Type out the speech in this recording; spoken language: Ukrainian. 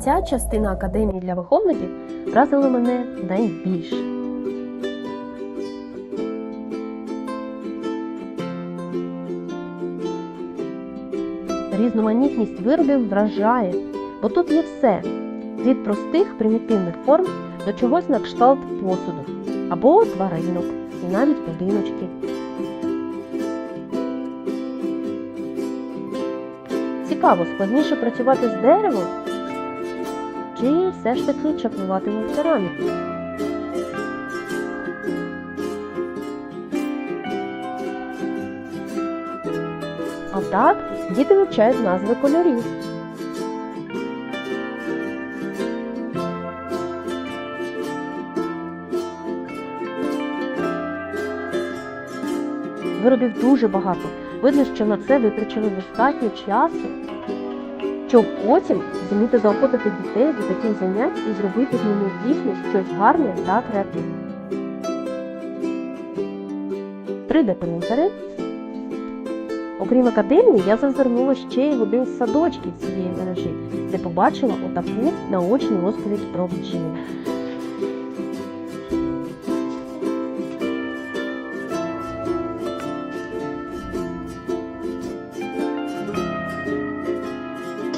Ця частина академії для виховників вразила мене найбільше. Різноманітність виробів вражає, бо тут є все від простих примітивних форм до чогось на кшталт посуду або тваринок, і навіть будиночки. Цікаво, складніше працювати з деревом чи все ж таки чаклувати в кераміку? А так, діти вивчають назви кольорів. Виробів дуже багато. Видно, що на це витрачили достатньо часу, щоб потім зуміти заохотити дітей до таких занять і зробити з ними дійсно щось гарне та креативне. 3D принтери. Окрім академії, я зазирнула ще й в один з садочків цієї мережі, де побачила отаку наочну розповідь про бджіл.